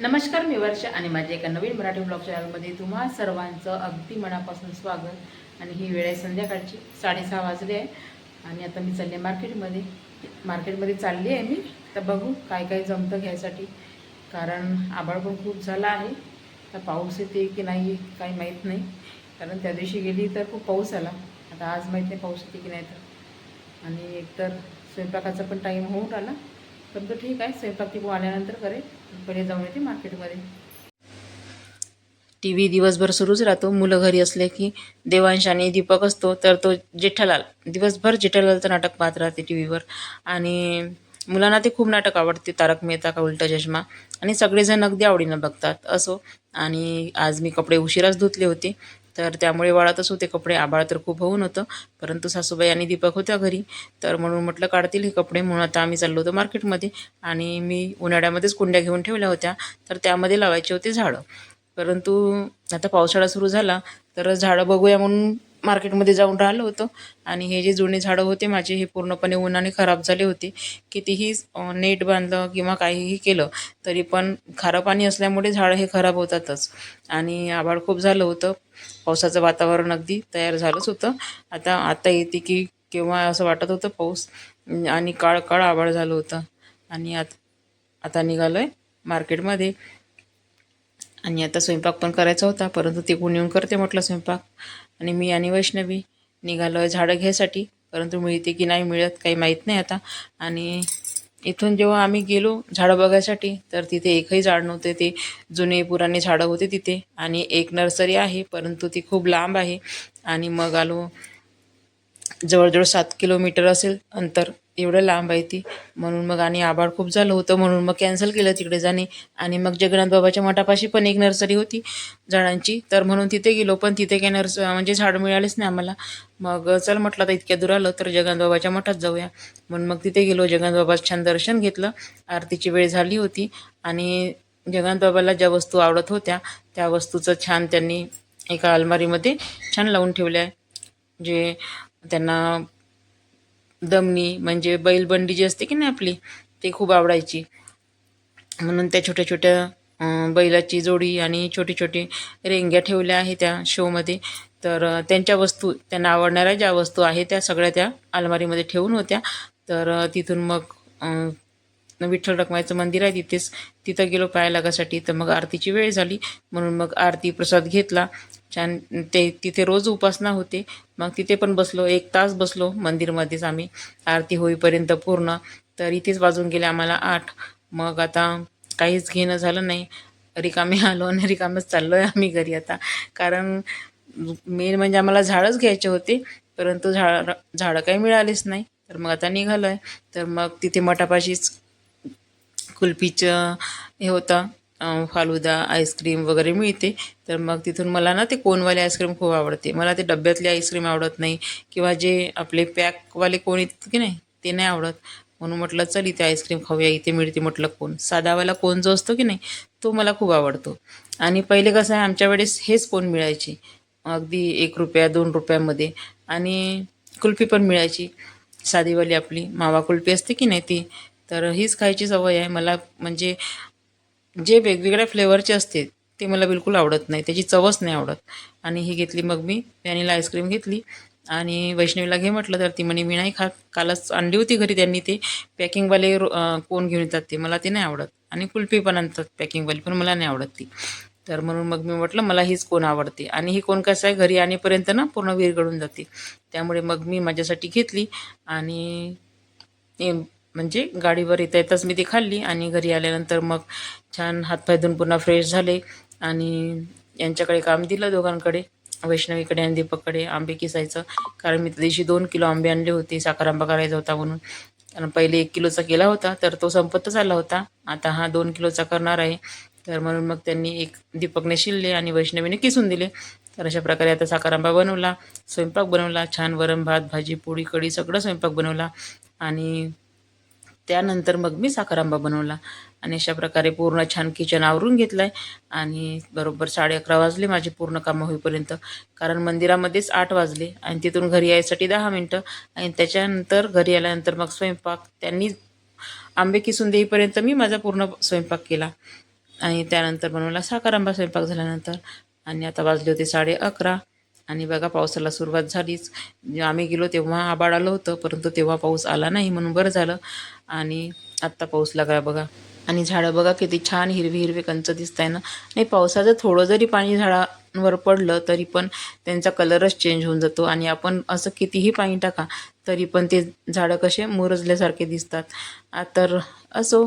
नमस्कार मी वर्ष आणि माझ्या एका नवीन मराठी ब्लॉग चॅनलमध्ये तुम्हा सर्वांचं अगदी मनापासून स्वागत. आणि ही वेळ आहे संध्याकाळची साडेसहा वाजले आहे. आणि आता मी चालले मार्केटमध्ये. मार्केटमध्ये चालली आहे मी. तर बघू काय काय जमतं घ्यायसाठी. कारण आबाळ पण खूप झाला आहे. तर पाऊस येते की नाही काही माहीत नाही. कारण त्या दिवशी गेली तर खूप पाऊस आला. आता आज माहीत नाही पाऊस येते की नाही तर. आणि एकतर स्वयंपाकाचा पण टाईम होऊन आला पण तो ठीक आहे स्वयंपाक ती आल्यानंतर करेल. पहिले जाऊन येते मार्केटमध्ये. टी व्ही दिवसभर सुरूच राहतो. मुलं घरी असले की देवांश आणि दीपक असतो तर तो जेठालाल दिवसभर जेठालालचं नाटक पाहत राहते टी व्हीवर आणि मुलांना ते खूप नाटक आवडते. तारक मेहता का उलटा चष्मा. आणि सगळेजण अगदी आवडीनं बघतात असो. आणि आज मी कपडे उशिराच धुतले होते. तर त्यामुळे वाळतच होते कपडे आबाळ तर खूप होऊन होतं. परंतु सासूबाई आणि दीपक होत्या घरी. तर म्हणून म्हटलं काढतील हे कपडे. म्हणून आता आम्ही चाललो होतो मार्केटमध्ये आणि मी उन्हाळ्यामध्येच कुंड्या घेऊन ठेवल्या होत्या. तर त्यामध्ये लावायचे होते झाडं. परंतु आता पावसाळा सुरू झाला तर झाडं बघूया म्हणून मार्केटमध्ये जाऊन राहिलो होतो. आणि हे जे जुने झाडं होते माझे हे पूर्णपणे उन्हाने खराब झाले होते. कितीही नेट बांधलं किंवा काहीही केलं तरी पण खारं पाणी असल्यामुळे झाडं हे खराब होतातच. आणि आभाळ खूप झालं होतं. पावसाचं वातावरण अगदी तयार झालंच होतं. आता आता येते की केव्हा असं वाटत होतं पाऊस. आणि काळ काळ आभाळ झालं होतं. आणि आत आता निघालो आहे मार्केटमध्ये. आणि आता स्वयंपाक पण करायचा होता परंतु ते गुण येऊन करते म्हटलं स्वयंपाक. आणि मी आणि वैष्णवी निघालो आहे झाडं घ्यायसाठी. परंतु मिळते की नाही मिळत काही माहीत नाही आता. आणि इथून जेव्हा आम्ही गेलो झाडं बघायसाठी तर तिथे एकही झाड नव्हते. ते जुने पुराणे झाडं होते तिथे. आणि एक नर्सरी आहे परंतु ती खूप लांब आहे. आणि मग आलो जवळजवळ सात किलोमीटर असेल अंतर. एवढं लांब आहे ती. म्हणून मग आणि आभाळ खूप झालं होतं. म्हणून मग कॅन्सल केलं तिकडे जाणे. आणि मग जगन्नाथ बाबाच्या मठापाशी पण एक नर्सरी होती झाडांची. तर म्हणून तिथे गेलो पण तिथे काही नर्स म्हणजे झाडं मिळालीच नाही आम्हाला. मग चल म्हटलं आता इतक्या दूर आलं तर जगन्नाथ बाबाच्या मठात जाऊया. म्हणून मग तिथे गेलो जगन्नाथ बाबाचं छान दर्शन घेतलं. आरतीची वेळ झाली होती. आणि जगन्नाथ बाबाला ज्या वस्तू आवडत होत्या त्या वस्तूचं छान त्यांनी एका अलमारीमध्ये छान लावून ठेवल्या. जे त्यांना दमनी म्हणजे बैलबंडी जी असते की नाही आपली ती खूप आवडायची. म्हणून त्या छोट्या छोट्या बैलाची जोडी आणि छोटी छोटी रेंग्या ठेवल्या आहे त्या शोमध्ये तर त्यांच्या वस्तू त्यांना आवडणाऱ्या ज्या वस्तू आहे त्या सगळ्या त्या अलमारीमध्ये ठेवून होत्या. तर तिथून मग विठ्ठल रखमाईचं मंदिर आहे तिथेच तिथं गेलो पाया लागासाठी तर मग आरतीची वेळ झाली. म्हणून मग आरती प्रसाद घेतला. छान ते तिथे रोज उपासना होते. मग तिथे पण बसलो एक तास बसलो मंदिरमध्येच आम्ही. आरती होईपर्यंत पूर्ण. तर इथेच वाजून गेले आम्हाला आठ. मग आता काहीच घेणं झालं नाही. रिकामे आलो आणि रिकामेच चाललो आहे आम्ही घरी आता. कारण मेन म्हणजे आम्हाला झाडच घ्यायचे होते. परंतु झाड झाडं काही मिळालीच नाही. तर मग आता निघालो आहे तर मग तिथे मठापाशीच कुल्फीचं हे होतं. फालुदा आईस्क्रीम वगैरे मिळते. तर मग तिथून मला ना ते कोनवाले आईस्क्रीम खूप आवडते. मला ते डब्यातले आईस्क्रीम आवडत नाही किंवा जे आपले पॅकवाले कोण येतात की नाही ते नाही आवडत. म्हणून म्हटलं चल इथे आईस्क्रीम खाऊया इथे मिळते म्हटलं कोण. साधावाला कोण जो असतो की नाही तो मला खूप आवडतो. आणि पहिले कसं आहे आमच्या वेळेस हेच कोण मिळायचे. अगदी एक रुपया दोन रुपयामध्ये. आणि कुल्फी पण मिळायची. साधीवाली आपली मावा कुल्फी असते की नाही ती. तर हीच खायची सवय आहे. मला म्हणजे जे वेगवेगळ्या फ्लेवरचे असते ते मला बिलकुल आवडत नाही. त्याची चवच नाही आवडत. आणि ही घेतली मग मी व्हॅनिला आईस्क्रीम घेतली. आणि वैष्णवीला घे म्हटलं तर ती म्हणे मी नाही खात. कालच आणली होती घरी त्यांनी ते. पॅकिंगवाले कोण घेऊन येतात ते मला ते नाही आवडत. आणि कुल्फी पण आणतात पॅकिंगवाली पण मला नाही आवडत ती. तर म्हणून मग मी म्हटलं मला हीच कोण आवडते. आणि ही कोण कसं आहे घरी आणेपर्यंत ना पूर्ण विरघळून जाते. त्यामुळे मग मी माझ्यासाठी घेतली. आणि ते म्हणजे गाडीवर येता येताच मी ती खाल्ली आणि घरी आल्यानंतर मग छान हातपाय धुवून पुन्हा फ्रेश झाले. आणि यांच्याकडे काम दिलं दोघांकडे वैष्णवीकडे आणि दीपककडे आंबे किसायचं. कारण मी त्या दिवशी दोन किलो आंबे आणले होते साखर आंबा करायचा होता म्हणून. कारण पहिले एक किलोचा केला होता तर तो संपतच आला होता. आता हा दोन किलोचा करणार आहे. तर म्हणून मग त्यांनी एक दीपकने शिलले आणि वैष्णवीने किसून दिले. तर अशा प्रकारे आता साखर आंबा बनवला स्वयंपाक बनवला छान वरण भात भाजी पोळी कढी सगळं स्वयंपाक बनवला. आणि त्यानंतर मग मी साखरांबा बनवला. आणि अशा प्रकारे पूर्ण छान किचन आवरून घेतलं आहे आणि बरोबर साडे अकरा वाजले माझी पूर्ण कामं होईपर्यंत. कारण मंदिरामध्येच आठ वाजले आणि तिथून घरी यायसाठी दहा मिनटं. आणि त्याच्यानंतर घरी आल्यानंतर मग स्वयंपाक त्यांनी आंबे किसून देईपर्यंत मी माझा पूर्ण स्वयंपाक केला. आणि त्यानंतर बनवला साखरांबा स्वयंपाक झाल्यानंतर. आणि आता वाजले होते साडे अकरा. आणि बघा पावसाला सुरुवात झालीच. आम्ही गेलो तेव्हा आबाळ आलं होतं परंतु तेव्हा पाऊस आला नाही म्हणून बरं झालं. आणि आत्ता पाऊस लागला बघा. आणि झाडं बघा किती छान हिरवी हिरवे कंच दिसत आहे ना. नाही पावसाचं थोडं जरी पाणी झाडांवर पडलं तरी पण त्यांचा कलरच चेंज होऊन जातो. आणि आपण असं कितीही पाणी टाका तरी पण ते झाडं कसे मुरजल्यासारखे दिसतात. आ, तर असो.